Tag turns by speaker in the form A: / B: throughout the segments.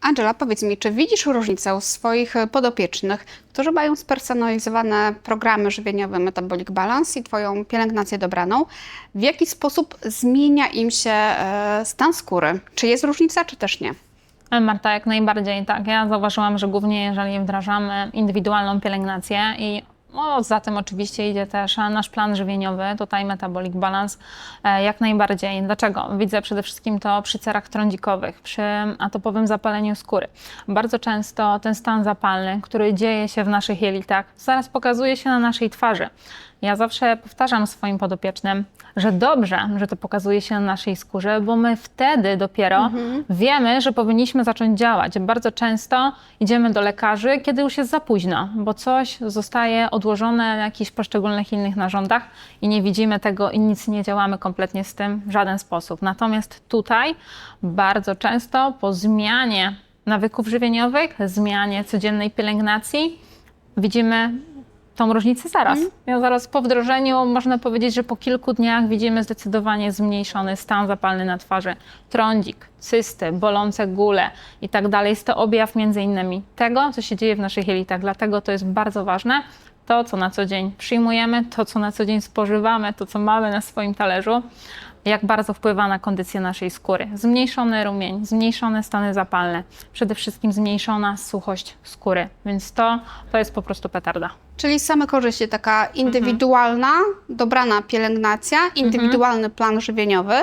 A: Angela, powiedz mi, czy widzisz różnicę u swoich e, podopiecznych, którzy mają spersonalizowane programy żywieniowe Metabolic Balance i Twoją pielęgnację dobraną? W jaki sposób zmienia im się e, stan skóry? Czy jest różnica, czy też nie?
B: E, Marta, jak najbardziej tak. Ja zauważyłam, że głównie jeżeli wdrażamy indywidualną pielęgnację i no, za tym oczywiście idzie też nasz plan żywieniowy, tutaj Metabolic Balance, jak najbardziej. Dlaczego? Widzę przede wszystkim to przy cerach trądzikowych, przy atopowym zapaleniu skóry. Bardzo często ten stan zapalny, który dzieje się w naszych jelitach, zaraz pokazuje się na naszej twarzy. Ja zawsze powtarzam swoim podopiecznym, że dobrze, że to pokazuje się na naszej skórze, bo my wtedy dopiero wiemy, że powinniśmy zacząć działać. Bardzo często idziemy do lekarzy, kiedy już jest za późno, bo coś zostaje odłożone na jakichś poszczególnych innych narządach i nie widzimy tego i nic nie działamy kompletnie z tym w żaden sposób. Natomiast tutaj bardzo często po zmianie nawyków żywieniowych, zmianie codziennej pielęgnacji, widzimy tą różnicę zaraz. Ja zaraz po wdrożeniu można powiedzieć, że po kilku dniach widzimy zdecydowanie zmniejszony stan zapalny na twarzy, trądzik, cysty, bolące gule i tak dalej. Jest to objaw między innymi tego, co się dzieje w naszych jelitach. Dlatego to jest bardzo ważne. To, co na co dzień przyjmujemy, to, co na co dzień spożywamy, to, co mamy na swoim talerzu, jak bardzo wpływa na kondycję naszej skóry. Zmniejszony rumień, zmniejszone stany zapalne, przede wszystkim zmniejszona suchość skóry. Więc to, to jest po prostu petarda.
A: Czyli same korzyści, taka indywidualna, dobrana pielęgnacja, indywidualny plan żywieniowy.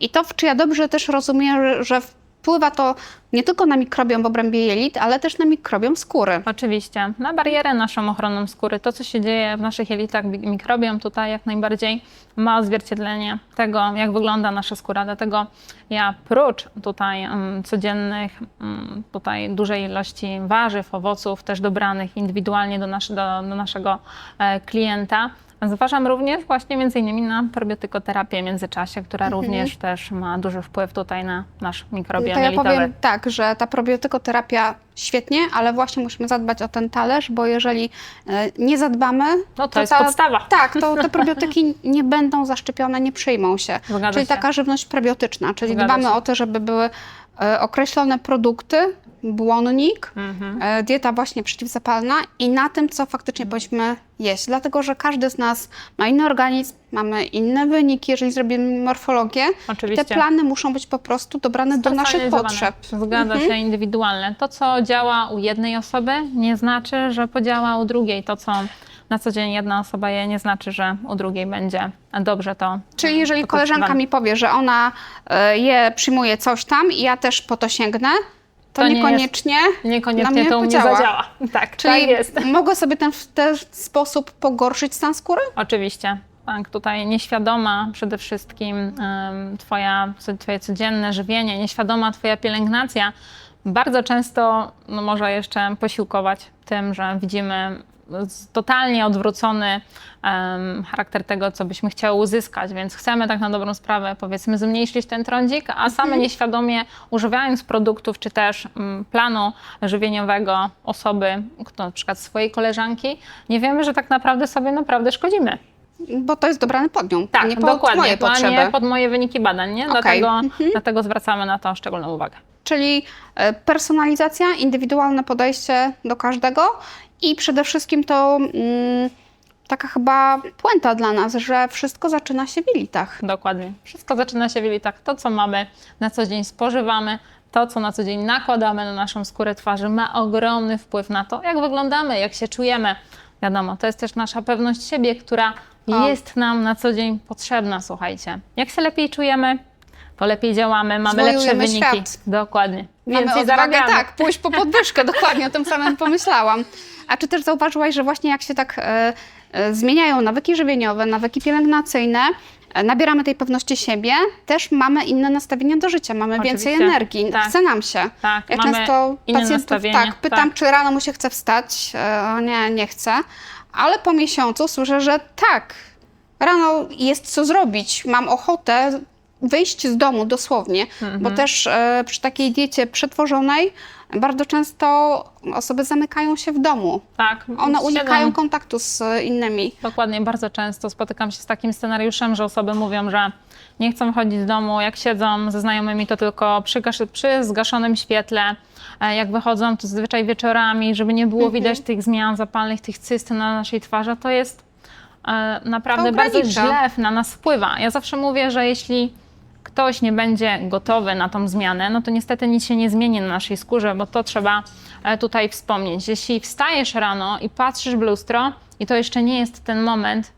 A: I to, czy ja dobrze też rozumiem, że wpływa to nie tylko na mikrobiom w obrębie jelit, ale też na mikrobiom skóry.
B: Oczywiście. Na barierę naszą ochroną skóry, to co się dzieje w naszych jelitach, mi- mikrobiom tutaj jak najbardziej ma odzwierciedlenie tego, jak wygląda nasza skóra. Dlatego ja prócz tutaj mm, codziennych, mm, tutaj dużej ilości warzyw, owoców, też dobranych indywidualnie do, do, do naszego e, klienta, Zważam również właśnie między innymi na probiotykoterapię w międzyczasie, która również też ma duży wpływ tutaj na nasz mikrobiom
A: To ja
B: jelitowy.
A: powiem tak, że ta probiotykoterapia świetnie, ale właśnie musimy zadbać o ten talerz, bo jeżeli e, nie zadbamy,
B: No to jest
A: ta,
B: podstawa.
A: Tak, to te probiotyki nie będą zaszczepione, nie przyjmą się.
B: Zgadza
A: czyli
B: się.
A: taka żywność probiotyczna, czyli
B: Zgadza
A: dbamy
B: się.
A: o to, żeby były e, określone produkty, błonnik,
B: Mhm.
A: e, dieta właśnie przeciwzapalna i na tym, co faktycznie powinniśmy jeść. Dlatego, że każdy z nas ma inny organizm, mamy inne wyniki, jeżeli zrobimy morfologię.
B: Oczywiście.
A: Te plany muszą być po prostu dobrane do naszych potrzeb.
B: Zgadza się, indywidualne. To, co działa u jednej osoby, nie znaczy, że podziała u drugiej. To, co na co dzień jedna osoba je, nie znaczy, że u drugiej będzie dobrze to.
A: Czyli jeżeli koleżanka mi powie, że ona e, je przyjmuje coś tam i ja też po to sięgnę, to,
B: To nie
A: niekoniecznie na
B: Niekoniecznie to u mnie zadziała. Tak,
A: Czyli
B: tak jest.
A: mogę sobie ten, w ten sposób pogorszyć stan skóry?
B: Oczywiście. Tak, tutaj nieświadoma przede wszystkim twoja, twoje codzienne żywienie, nieświadoma twoja pielęgnacja bardzo często no, może jeszcze posiłkować tym, że widzimy totalnie odwrócony em, charakter tego, co byśmy chciały uzyskać, więc chcemy tak na dobrą sprawę powiedzmy zmniejszyć ten trądzik, a same nieświadomie używając produktów czy też mm, planu żywieniowego osoby, na przykład swojej koleżanki, nie wiemy, że tak naprawdę sobie naprawdę szkodzimy.
A: Bo to jest dobrane pod nią,
B: Tak,
A: nie pod
B: dokładnie,
A: moje potrzeby.
B: nie pod moje wyniki badań, nie?
A: Okej.
B: Dlatego,
A: Mhm.
B: dlatego zwracamy na to szczególną uwagę.
A: Czyli e, personalizacja, indywidualne podejście do każdego i przede wszystkim to mm, taka chyba puenta dla nas, że wszystko zaczyna się w jelitach.
B: Dokładnie. Wszystko zaczyna się w jelitach. To, co mamy na co dzień spożywamy, to, co na co dzień nakładamy na naszą skórę twarzy, ma ogromny wpływ na to, jak wyglądamy, jak się czujemy. Wiadomo, to jest też nasza pewność siebie, która
A: O.
B: jest nam na co dzień potrzebna, słuchajcie. Jak się lepiej czujemy, to lepiej działamy, mamy lepsze wyniki.
A: świat.
B: Dokładnie.
A: Mamy
B: Więcej
A: odwagę,
B: zarabiamy.
A: tak, pójść po podwyżkę, dokładnie o tym samym pomyślałam. A czy też zauważyłaś, że właśnie jak się tak e, e, zmieniają nawyki żywieniowe, nawyki pielęgnacyjne, e, nabieramy tej pewności siebie, też mamy inne nastawienie do życia, mamy więcej
B: Oczywiście,
A: energii,
B: tak.
A: chce nam się.
B: Tak,
A: ja
B: mamy
A: często pacjentów tak pytam,
B: tak.
A: czy rano mu się chce wstać, o nie, nie chcę, ale po miesiącu słyszę, że tak, rano jest co zrobić, mam ochotę wyjść z domu dosłownie, bo też e, przy takiej diecie przetworzonej bardzo często osoby zamykają się w domu.
B: Tak.
A: One unikają kontaktu z innymi.
B: Dokładnie, bardzo często spotykam się z takim scenariuszem, że osoby mówią, że nie chcą chodzić z domu, jak siedzą ze znajomymi, to tylko przy, przy zgaszonym świetle. E, Jak wychodzą, to zazwyczaj wieczorami, żeby nie było widać tych zmian zapalnych, tych cyst na naszej twarzy. To jest e, naprawdę
A: To
B: bardzo źle na nas wpływa. Ja zawsze mówię, że jeśli ktoś nie będzie gotowy na tą zmianę, no to niestety nic się nie zmieni na naszej skórze, bo to trzeba e, tutaj wspomnieć. Jeśli wstajesz rano i patrzysz w lustro i to jeszcze nie jest ten moment,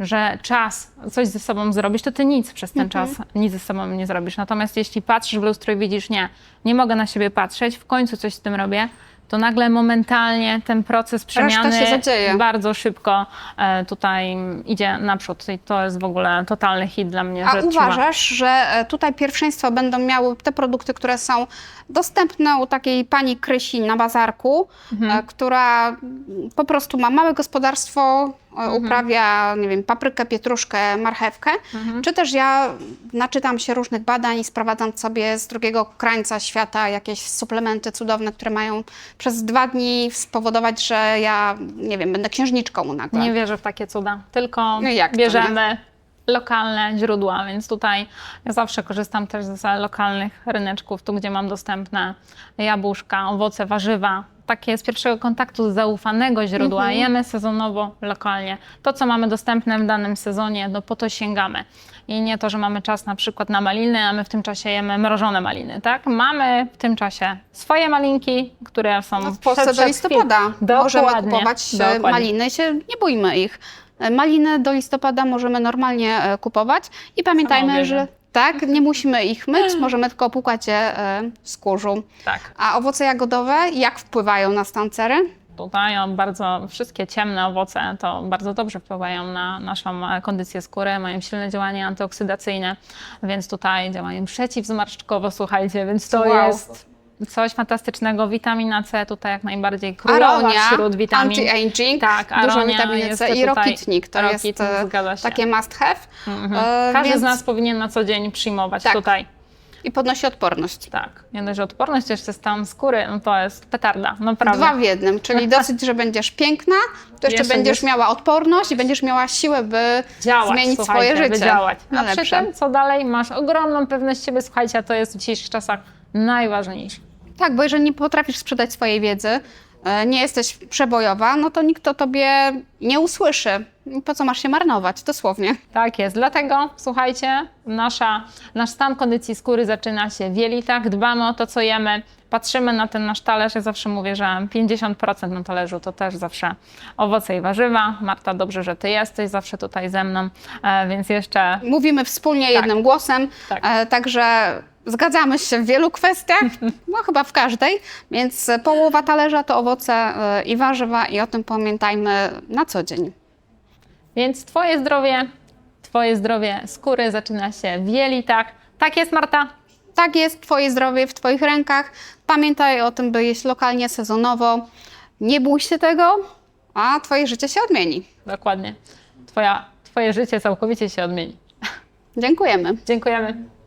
B: że czas coś ze sobą zrobić, to ty nic przez ten czas nic ze sobą nie zrobisz. Natomiast jeśli patrzysz w lustro i widzisz, nie, nie mogę na siebie patrzeć, w końcu coś z tym robię, to nagle momentalnie ten proces przemiany
A: się zadzieje.
B: bardzo szybko e, tutaj idzie naprzód. I to jest w ogóle totalny hit dla mnie.
A: A
B: że trzeba-
A: uważasz, że e, tutaj pierwszeństwo będą miały te produkty, które są dostępne u takiej pani Krysi na bazarku,
B: Mhm.
A: e, która po prostu ma małe gospodarstwo,
B: Mhm.
A: uprawia, nie wiem, paprykę, pietruszkę, marchewkę,
B: Mhm.
A: czy też ja naczytam się różnych badań i sprowadzam sobie z drugiego krańca świata jakieś suplementy cudowne, które mają przez dwa dni spowodować, że ja, nie wiem, będę księżniczką nagle.
B: Nie wierzę w takie cuda, tylko
A: No jak
B: bierzemy lokalne źródła, więc tutaj ja zawsze korzystam też z lokalnych ryneczków, tu gdzie mam dostępne jabłuszka, owoce, warzywa. Takie z pierwszego kontaktu z zaufanego źródła.
A: Mhm.
B: Jemy sezonowo, lokalnie. To, co mamy dostępne w danym sezonie, no po to sięgamy. I nie to, że mamy czas na przykład na maliny, a my w tym czasie jemy mrożone maliny, tak? Mamy w tym czasie swoje malinki, które są
A: No w Polsce do listopada
B: chwil-
A: możemy
B: Dokładnie,
A: kupować e,
B: dokładnie.
A: maliny, się nie bójmy ich. E, Maliny do listopada możemy normalnie e, kupować i pamiętajmy, że tak, nie musimy ich myć, możemy tylko opłukać je e, z kurzu.
B: Tak.
A: A owoce jagodowe jak wpływają na stan cery?
B: Tutaj on bardzo, wszystkie ciemne owoce to bardzo dobrze wpływają na naszą kondycję skóry, mają silne działanie antyoksydacyjne, więc tutaj działają przeciwzmarszczkowo, słuchajcie, więc to
A: Wow.
B: jest coś fantastycznego. Witamina C tutaj jak najbardziej królowa
A: Aronia,
B: wśród witamin.
A: anti-aging,
B: Tak,
A: dużo witaminy C i rokitnik. To
B: rokitnik,
A: jest
B: zgadza się.
A: takie must have.
B: Mhm.
A: E,
B: Każdy
A: więc-
B: z nas powinien na co dzień przyjmować
A: Tak.
B: tutaj.
A: I podnosi odporność.
B: Tak, nie dość, odporność, jeszcze stan skóry, no to jest petarda, naprawdę.
A: Dwa w jednym, czyli dosyć, że będziesz piękna, to jeszcze,
B: Jeszcze
A: będziesz miała odporność i będziesz miała siłę, by
B: działać,
A: zmienić swoje życie.
B: działać. A
A: Na
B: przy tym, co dalej, masz ogromną pewność siebie, słuchajcie, a to jest w dzisiejszych czasach najważniejsze.
A: Tak, bo jeżeli nie potrafisz sprzedać swojej wiedzy, e, nie jesteś przebojowa, no to nikt o tobie nie usłyszy. Po co masz się marnować, dosłownie.
B: Tak jest, dlatego słuchajcie, nasza, nasz stan kondycji skóry zaczyna się w jelitach, dbamy o to, co jemy, patrzymy na ten nasz talerz, ja zawsze mówię, że 50% na talerzu to też zawsze owoce i warzywa. Marta, dobrze, że ty jesteś zawsze tutaj ze mną, e, więc jeszcze
A: Mówimy wspólnie jednym głosem,
B: Tak.
A: e, także zgadzamy się w wielu kwestiach, no chyba w każdej, więc połowa talerza to owoce e, i warzywa i o tym pamiętajmy na co dzień.
B: Więc Twoje zdrowie, Twoje zdrowie skóry zaczyna się w jelitach. Tak jest, Marta?
A: Tak jest, Twoje zdrowie w Twoich rękach. Pamiętaj o tym, by jeść lokalnie, sezonowo. Nie bój się tego, a Twoje życie się odmieni.
B: Dokładnie. Twoja, twoje życie całkowicie się odmieni.
A: Dziękujemy.
B: Dziękujemy.